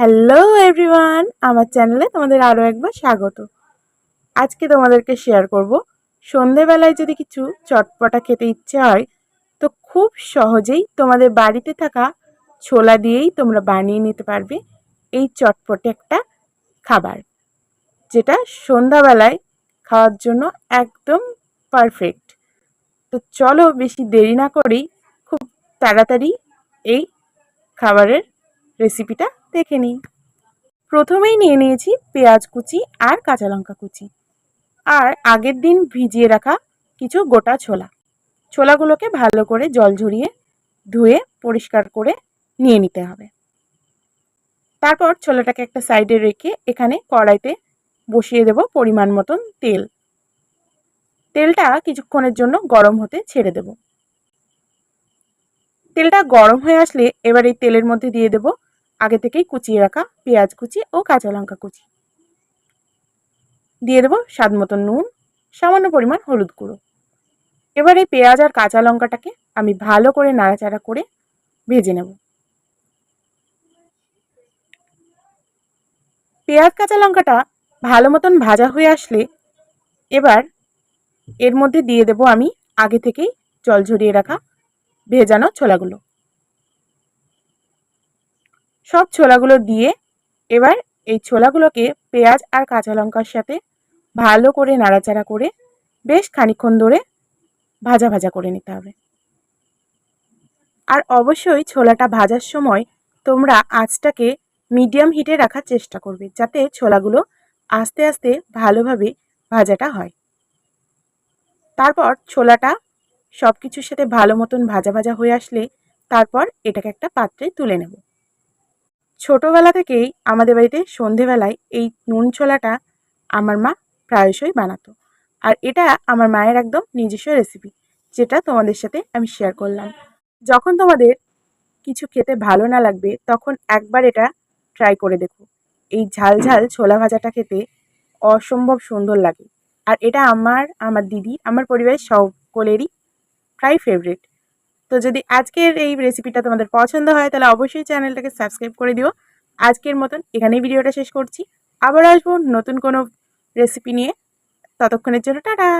Hello everyone আমার চ্যানেলে তোমাদের আরও একবার স্বাগত। আজকে তোমাদেরকে শেয়ার করব। সন্ধেবেলায় যদি কিছু চটপটা খেতে ইচ্ছে হয়, তো খুব সহজেই তোমাদের বাড়িতে থাকা ছোলা দিয়েই তোমরা বানিয়ে নিতে পারবে এই চটপটে একটা খাবার, যেটা সন্ধ্যাবেলায় খাওয়ার জন্য একদম পারফেক্ট তো চলো বেশি দেরি না করেই খুব তাড়াতাড়ি এই খাবারের রেসিপিটা দেখে নিই প্রথমেই নিয়ে নিয়েছি পেঁয়াজ কুচি আর কাঁচা লঙ্কা কুচি। আর আগের দিন ভিজিয়ে রাখা কিছু গোটা ছোলা। ছোলাগুলোকে ভালো করে জল ঝরিয়ে ধুয়ে পরিষ্কার করে নিয়ে নিতে হবে। তারপর ছোলাটাকে একটা সাইডে রেখে এখানে কড়াইতে বসিয়ে দেব পরিমাণ মতন তেল। তেলটা কিছুক্ষণের জন্য গরম হতে ছেড়ে দেব। তেলটা গরম হয়ে আসলে এবার এই তেলের মধ্যে দিয়ে দেব আগে থেকেই কুচিয়ে রাখা পেঁয়াজ কুচি ও কাঁচা লঙ্কা কুচি। দিয়ে দেবো স্বাদ মতন নুন, সামান্য পরিমাণ হলুদ গুঁড়ো। এবার এই পেঁয়াজ আর কাঁচা লঙ্কাটাকে আমি ভালো করে নাড়াচাড়া করে ভেজে নেব। পেঁয়াজ কাঁচা লঙ্কাটা ভালো মতন ভাজা হয়ে আসলে এবার এর মধ্যে দিয়ে দেব আমি আগে থেকেই জল ঝরিয়ে রাখা ভেজানো ছোলাগুলো। সব ছোলাগুলো দিয়ে এবার এই ছোলাগুলোকে পেঁয়াজ আর কাঁচা লঙ্কার সাথে ভালো করে নাড়াচাড়া করে বেশ খানিক্ষণ ধরে ভাজা ভাজা করে নিতে হবে। আর অবশ্যই ছোলাটা ভাজার সময় তোমরা আঁচটাকে মিডিয়াম হিটে রাখার চেষ্টা করবে যাতে ছোলাগুলো আস্তে আস্তে ভালোভাবে ভাজাটা হয়। তারপর ছোলাটা সব কিছুর সাথে ভালো মতন ভাজা ভাজা হয়ে আসলে তারপর এটাকে একটা পাত্রে তুলে নেব। ছোটোবেলা থেকেই আমাদের বাড়িতে সন্ধেবেলায় এই নুন ছোলাটা আমার মা প্রায়শই বানাতো। আর এটা আমার মায়ের একদম নিজস্ব রেসিপি যেটা তোমাদের সাথে আমি শেয়ার করলাম। যখন তোমাদের কিছু খেতে ভালো না লাগবে, তখন একবার এটা ট্রাই করে দেখো। এই ঝাল ঝাল ছোলা ভাজাটা খেতে অসম্ভব সুন্দর লাগে। আর এটা আমার আমার দিদি, আমার পরিবারের সকলেরই প্রায় ফেভারিট তো যদি আজকের এই রেসিপিটা তোমাদের পছন্দ হয়, তাহলে অবশ্যই চ্যানেলটাকে সাবস্ক্রাইব করে দিও। আজকের মতন এখানেই ভিডিওটা শেষ করছি। আবার আসব নতুন কোনো রেসিপি নিয়ে। ততক্ষণের জন্য টাটা!